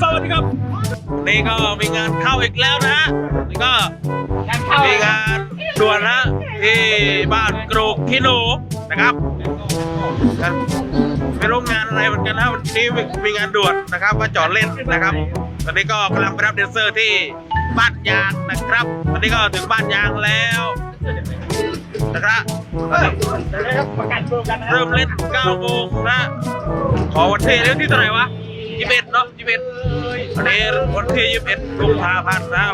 สวัสดีครับ นี่ก็มีงานเข้าอีกแล้วนะฮะนี่ก็มีงานด่วนนะที่บ้านกรูกขี้หนูนะครับไม่รู้งานอะไรเหมือนกันนะวันนี้มีงานด่วนนะครับมาจอดเล่นนะครับ ตอนนี้ก็กำลังไปรับแดนเซอร์ที่บ้านยางนะครับ ตอนนี้ก็ถึงบ้านยางแล้ว นะครับเริ่มเล่น9โมงนะขอวันที่เล่นที่เท่าไหร่วะ21เนาะ21วันนี้วันที่21กุมภาพันธ์นะ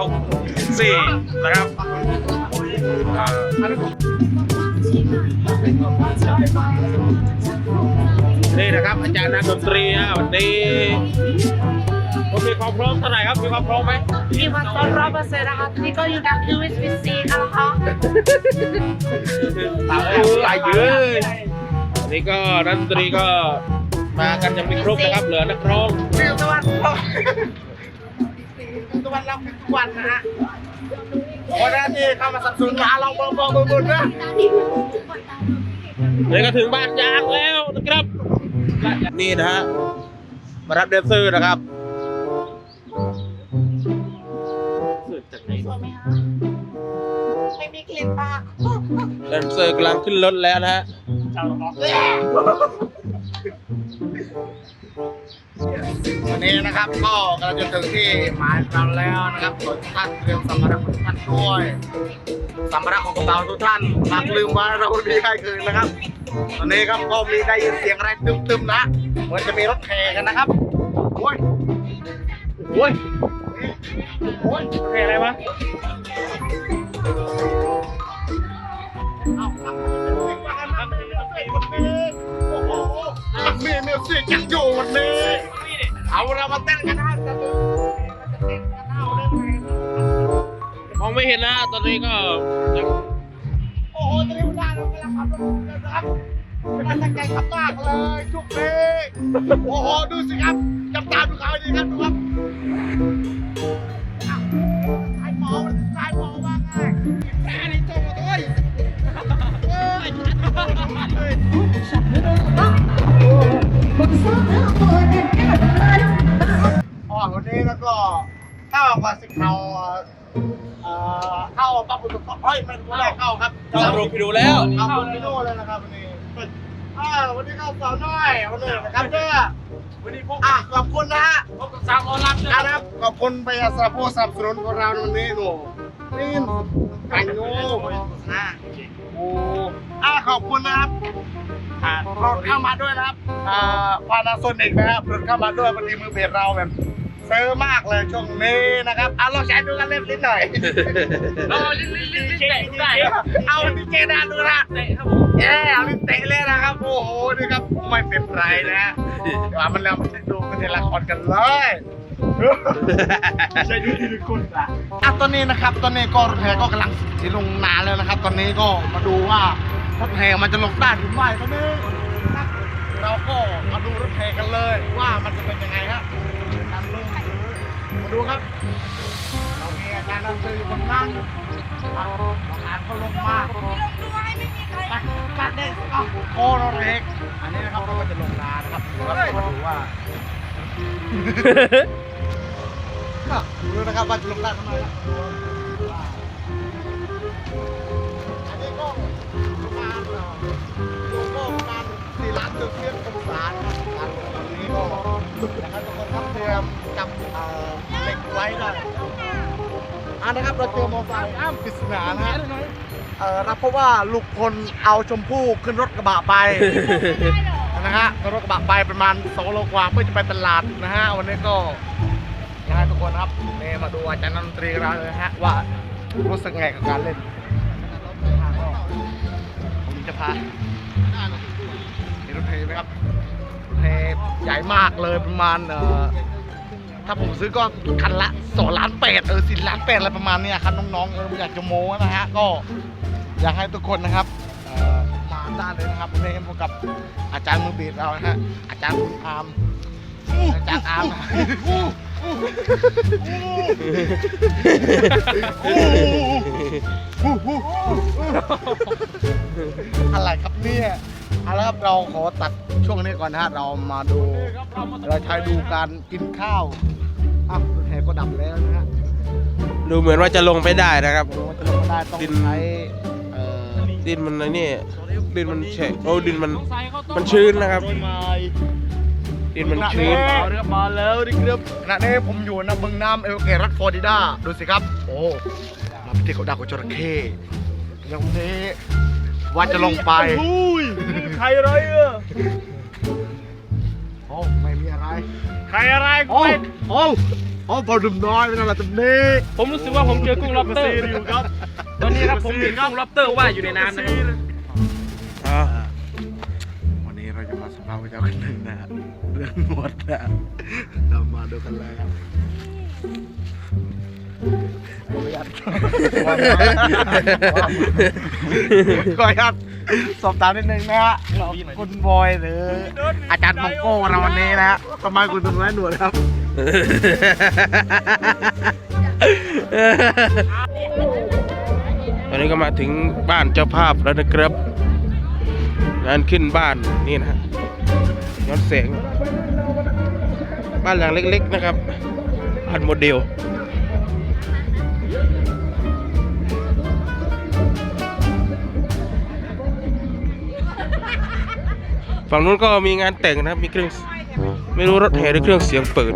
64นะครับนี่นะครับอาจารย์นักดนตรีนะวันนี้ มีความพร้อมเท่าไหร่ครับ มีความพร้อมไหมมีความต้อนรับเปอร์เซ็นต์นะคะนี่ก็อยู่กับคิวิสวิซีกันนะคะตายเยอะวันนี้ก็นักดนตรีก็มากันยังไม่ครบนะครับ เหลือนักร้องฟิลตะวันตกตะวันรับทุกวันนะฮะวันนี้ที่เข้ามาสนับสนุนมาเราเบอร์เบอร์เบอร์เบอร์นะเลยก็ถึงบ้านยางแล้วนะครับ นี่นะฮะมารับแดนเซอร์นะครับ ไม่มีกลิ่นปากแดนเซอร์กำลังขึ้นรถแล้วนะฮะวันนี้นะครับก็กำลังจะถึงที่หมายเราแล้วนะครับขอทุกท่านเตรียมสัมภาระของทุกท่านด้วยสัมภาระของเราทุกท่านหากลืมไว้เราไม่มีใครคืนนะครับ ตอนนี้ครับก็มีได้ยินเสียงอะไรตึมๆนะเหมือนจะมีรถแห่กันนะครับโอ้ยโอ้ยโอ้ยเพลงอะไรวะ ยังอยู่วันนี้เอาเรามาเต้นกันนะจะเต้นกันเอาเรื่องไหนมองไม่เห็นนะตอนนี้ก็ยังโอ้โหตอนนี้ได้แล้วกำลังขับรถอยู่นะครับเป็นตั้งใจขับมากเลยทุกเพลงโอ้โห ดูสิครับจับตาดูเขาดีครับดูครับ กับสิเขาเอ่อเข้าปั๊บปุ๊บเฮ้ยมันไม่ได้เข้าครับเราลงไปดูแล้วเอาคนพิโน่เลยนะครับวันนี้อ่าวันนี้เข้าสาวน้อยวันนี้นะครับเด้อวันนี้พวกอะขอบคุณนะฮะพบกับสาวออนไลน์นะครับขอบคุณไปยังสำหรับผู้สนับสนุนของเราในวันนี้หนูนี่ไก่โง่นะโอ้อะขอบคุณนะครับอ่ารถเข้ามาด้วยนะครับอ่าพานาโซนิกนะครับรถเข้ามาด้วยพอดีมือเบสเราแบบเซอร์มากเลยช่วงนี้นะครับ เอาลองใช้ดูกันเล่นลิ้นหน่อยเราลิ้นลิ้นลิ้นลิ้นเตะได้เอาดีเจดาดูนะเตะครับผมเย้เอาลิ้นเตะเลยนะครับโอ้โหนี่ครับไม่เป็นไรนะเดี๋ยวมันแล้วมาดูกันในละครกันเลยใช่ดูทีละคนละอะตอนนี้นะครับตอนนี้ก็รถแห่ก็กำลังสิลงนานแล้วนะครับ ตอนนี้ก็มาดูว่ารถแห่มันจะลงได้หรือไม่ตอนนี้นะครับเราก็มาดูรถแห่กันเลยว่ามันจะเป็นยังไงฮะการลงมา ดูครับเรามีอาจารย์นักสือคนนั่งอะน้องานเขาลงมาปัดปัดเด็กอะโอ้เราเล็กอันนี้นะครับเราก็จะลงนานะครับดูครับมาดูว่าดูนะครับว่าจะลงได้ทำไมครับอันนี้ก็ประมาณเอ่อลงก็ประมาณสี่ล้านเกือบเทียบองศานะครับการลงนนี้ก็นะครับทุกคนครับเตรียมจับเอ่อ เหล็กไว้ได้อ่านะครับเราเจอมอเตอร์ไซค์อ้ามปริศนานะฮะเออรับเพราะว่าลูกพลเอาชมพู่ขึ้นรถกระบะไป นะฮะขึ้นรถกระบะไปประมาณ2โลกว่าเพื่อจะไปตลาดนะฮะวันนี้ก็นะฮะทุกคนครับนี่มาดูอาจารย์ดนตรีเราเลยฮะว่ารู้สึกไงกับการเล่นผมจะพาเห็นรถเทไหมครับเทใหญ่มากเลยประมาณเอ่อ ถ้าผมซื้อก็คันละสองล้านแปดเออสิล้านแปดอะไรประมาณเนี้ยครับน้องๆเอออยากจะโม้นะฮะก็อยากให้ทุกคนนะครับออมาด้านเลยนะครับเพลงพบกับอาจารย์มือบีดเรานะฮะอาจารย์คุณอาร์มอาจารย์อาร์มอะไรครับเนี่ย เอาละครับเราขอตัดช่วงนี้ก่อนนะฮะเรามาดูเราใช้ดูการกินข้าวอ้าวรถแห่ก็ดับแล้วนะฮะดูเหมือนว่าจะลงไปได้นะครับดูว่าจะลงมาได้ต้องดิน ใช้เอ่อดินมันไอ้นี่ดินมันแฉะโอ้ดินมันมันชื้นนะครับ ดินมันชื้นเอาเรือมาแล้วดิครับขณะนี้ผมอยู่นะบึงน้ำเอลเกรัสฟลอริดาดูสิครับ โอ้มาพิธีเขาดักกับจระเข้ยังนี้ ว่าจะลงไปใครอะไรเออโอ้ไม่มีอะไร ใครอะไรกูโอ้ไปโอ้โอ้พอดื่มน้อยไม่น่าละตำนี้ผมรู้สึกว่าผมเจอกุ้งล็อบสเตอร์อยู่ครับตอนนี้ครับผมเห็นกุ้งล็อบสเตอร์ว่ายอยู่ในน้ำนะครับอ่าวันนี้เราจะมาสำรวจเจ้ากันหนึ่งนะฮะเรื่องหมดนะเรามาดูกันเลยครับ ขออนุญาตขออนุญาตสอบถามนิดนึงนะฮะคุณบอยหรืออาจารย์มองโก้เราวันนี้นะฮะทำไมคุณถึงไว้หนวดครับตอนนี้ก็มาถึงบ้านเจ้าภาพแล้วนะครับงานขึ้นบ้านนี่นะย้อนแสงบ้านหลังเล็ก ๆ นะครับบ้านโมเดล ฝั่งนู้นก็มีงานแต่งนะครับ มีเครื่องไม่รู้รถแห่หรือเครื่องเสียงเปิด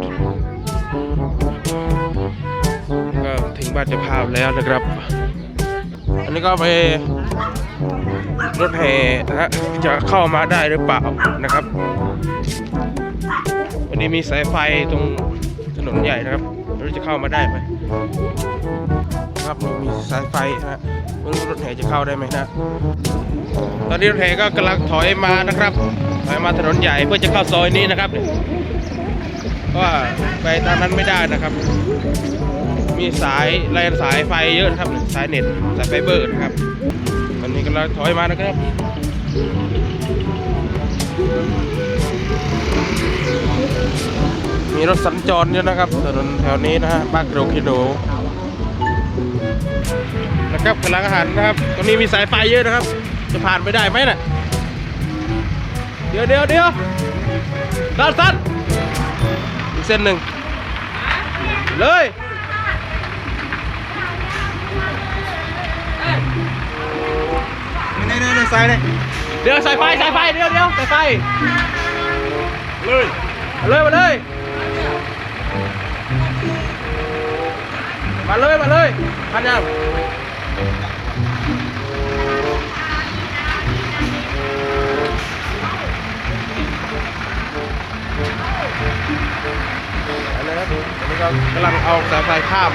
ก็ถึงบ้านจ้าภาพแล้วนะครับ อันนี้ก็ไปรถแห่นะฮะจะเข้ามาได้หรือเปล่านะครับ วันนี้มีสายไฟตรงถนนใหญ่นะครับไม่รู้จะเข้ามาได้ไหม ครับมีสายไฟนะฮะไม่รู้รถแห่จะเข้าได้ไหมนะตอนนี้รถแห่ก็กำลังถอยมานะครับถอยมาถนนใหญ่เพื่อจะเข้าซอยนี้นะครับเพราะว่าไปทางนั้นไม่ได้นะครับ มีสายแลนสายไฟเยอะนะครับสายเน็ตสายไฟเบอร์นะครับตอนนี้กำลังถอยมานะครับมีรถสัญจรเยอะนะครับถนนแถวนี้นะฮะบ้านโกรกิโน นะครับกำลังอาหารนะครับ ตรงนี้มีสายไฟเยอะนะครับ จะผ่านไปได้ไหมน่ะเดี๋ยวเดี๋ยวเดี๋ยวสั้นสั้นอีกเส้นหนึ่งเลยนี่นี่นี่สายนี่เดี๋ยวสายไฟสายไฟเดี๋ยวเดี๋ยวสายไฟเลยมาเลยมาเลยมาเลยมาเลย พันยังอันนี้ครับอันนี้ก็กำลังเอาสายไฟข้าม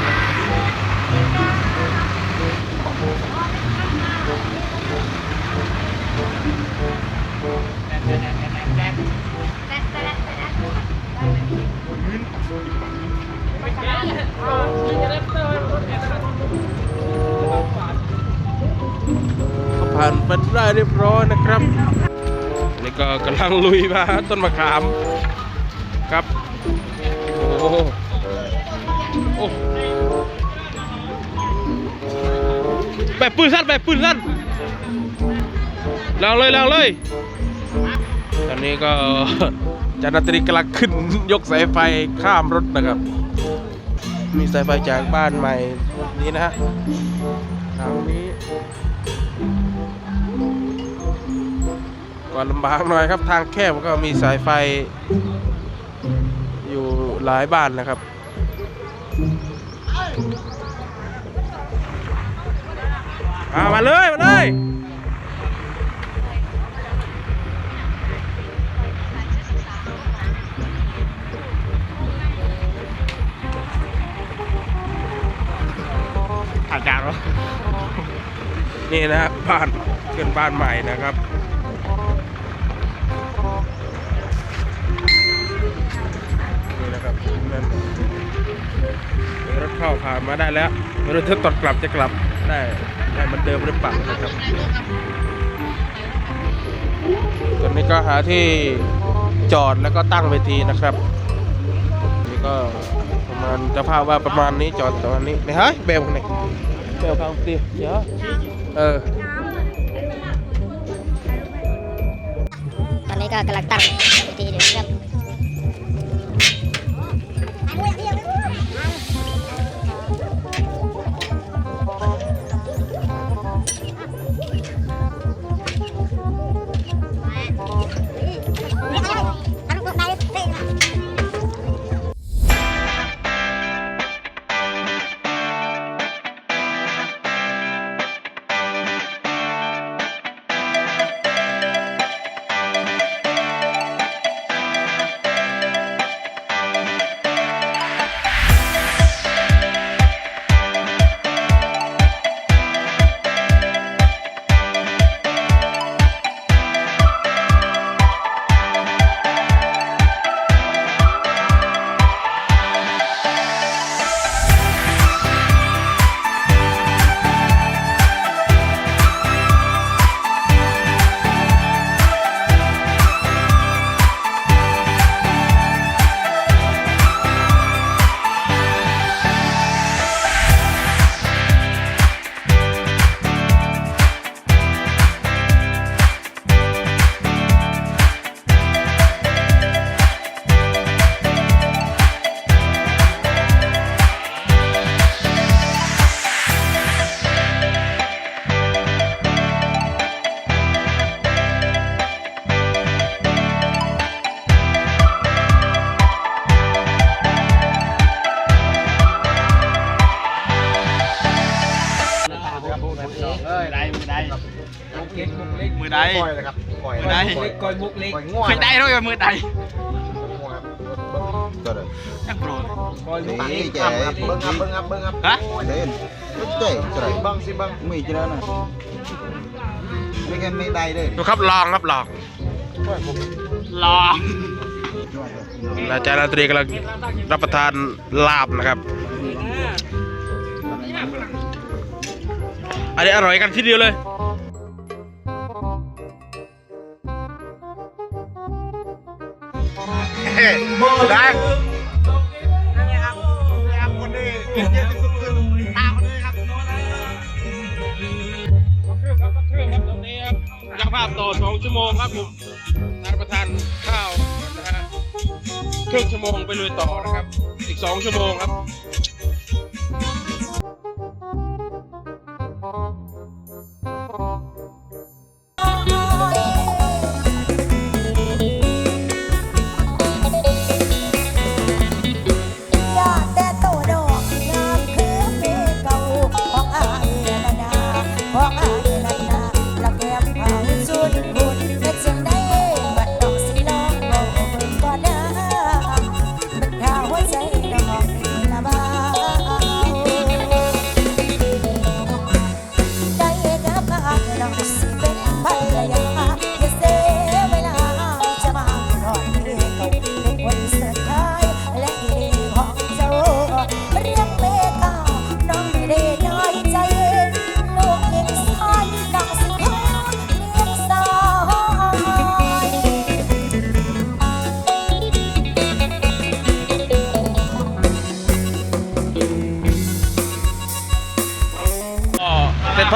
ผ่านไปได้เรียบร้อยนะครับนี่ก็กำลังลุยมาต้นมะขามครับ โอ้โหโอ้แบบปืนสั้นแบบปืนสั้นลองเลยลองเลย ตอนนี้ก็จานตรีกำลังขึ้นยกสายไฟข้ามรถนะครับ มีสายไฟจากบ้านใหม่นี้นะฮะทางนี้ ก็ลำบากหน่อยครับทางแคบก็มีสายไฟอยู่หลายบ้านนะครับเอามาเลย มาเลยอาจารย์วะนี่นะฮะบ้านขึ้นบ้านใหม่นะครับ เข้าผ่านมาได้แล้วไม่รู้ถ้าตอนกลับจะกลับได้ได้เหมันเดิมหรือเปล่านะครับตอนนี้ก็หาที่จอดแล้วก็ตั้งเวทีนะครับนี่ก็ประมาณจะพาพว่าประมาณนี้จอดประมาณนี้ไม่ฮะเบลไหนเบลฟังตีเดี๋ยวเออก็กำลังตั้งเวทีอยู่ครับ มือใดปล่อยเลยครับปล่อยมือใดก้อยมุกเล็กปล่อยง่วงไม่ได้ด้วยมือใดก็เลยยังโปรดก้อยมุกนี่แกเบิ้งครับเบิ้งครับเบิ้งครับฮะเด่นเจ๊จะไรเบิ้งสิเบิ้งมีจะแล้วนะไม่แค่ไม่ได้เลยดูครับลองครับลองลองอาจารย์ราตรีกำลังรับประทานลาบนะครับ อันนี้อร่อยกันทีเดียวเลยเฮ้ยได้นี่ครับนี่ครับคนนี้กินเยอะที่สุดคือตาคนนี้ครับยังภาพต่อสองชั่วโมงครับผมรับประทานข้าวนะฮะครึ่งชั่วโมงไปเลยต่อนะครับ อีกสองชั่วโมงครับ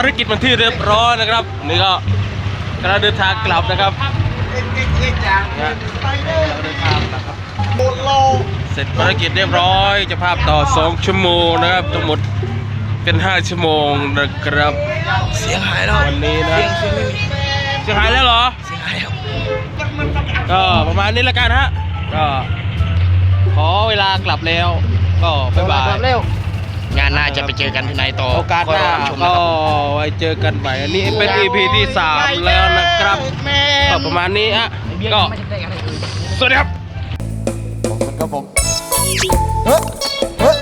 ารกิจมันที่เรียบร้อยนะครับ นี่ก็กำลังเดินทางกลับนะครับเสร็จภารกิจเรียบร้อยจะภาพต่อ 2 ชั่วโมงนะครับทั้งหมดเป็น 5 ชั่วโมงนะครับ เสียหายแล้ววันนี้นะเสียหายแล้วเหรอเสียหายแล้วก็ประมาณนี้ละกันฮะก็ขอเวลากลับแล้ว ก็บ๊ายบายกลับเร็ว งานหน้าจะไปเจอกันที่ไหนต่อโอกาสหน้าก็ไว้เจอกันใหม่อันนี้เป็น EP ที่ 3 แล้วนะครับก็ประมาณนี้ฮะก็สวัสดีครับครับผมเฮ้ยเฮ้ย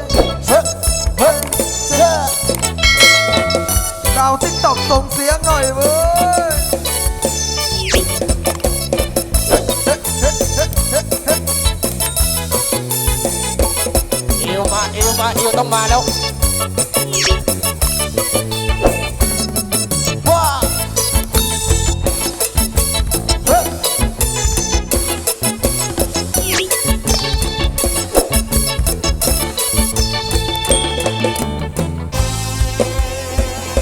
เฮ้ยเฮ้ยเฮ้ยดาวทิกตอกส่งเสียงหน่อยเว้ยเอวมาเอวมาเอวต้องมาแล้ว